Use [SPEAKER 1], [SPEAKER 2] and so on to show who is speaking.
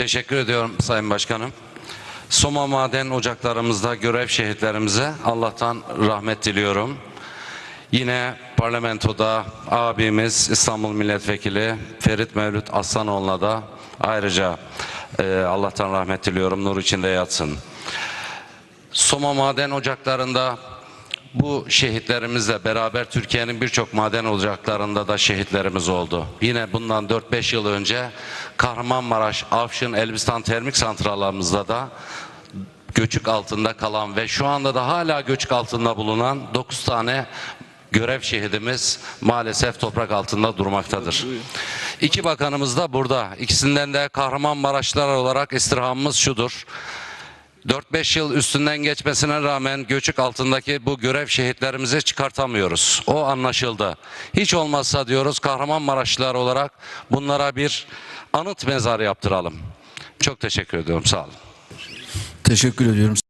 [SPEAKER 1] Teşekkür ediyorum Sayın Başkanım. Soma Maden Ocaklarımızda görev şehitlerimize Allah'tan rahmet diliyorum. Yine parlamentoda abimiz İstanbul Milletvekili Ferit Mevlüt Aslanoğlu'na da ayrıca e, Allah'tan rahmet diliyorum. Nur içinde yatsın. Soma Maden Ocakları'nda bu şehitlerimizle beraber Türkiye'nin birçok maden ocaklarında da şehitlerimiz oldu. Yine bundan 4-5 yıl önce Kahramanmaraş, Afşin, Elbistan termik santrallarımızda da göçük altında kalan ve şu anda da hala göçük altında bulunan 9 tane görev şehidimiz maalesef toprak altında durmaktadır. İki bakanımız da burada. İkisinden de Kahramanmaraşlılar olarak istirhamımız şudur. 4-5 yıl üstünden geçmesine rağmen göçük altındaki bu görev şehitlerimizi çıkartamıyoruz. O anlaşıldı. Hiç olmazsa diyoruz Kahramanmaraşlılar olarak bunlara bir anıt mezar yaptıralım. Çok teşekkür ediyorum. Sağ olun.
[SPEAKER 2] Teşekkür ediyorum.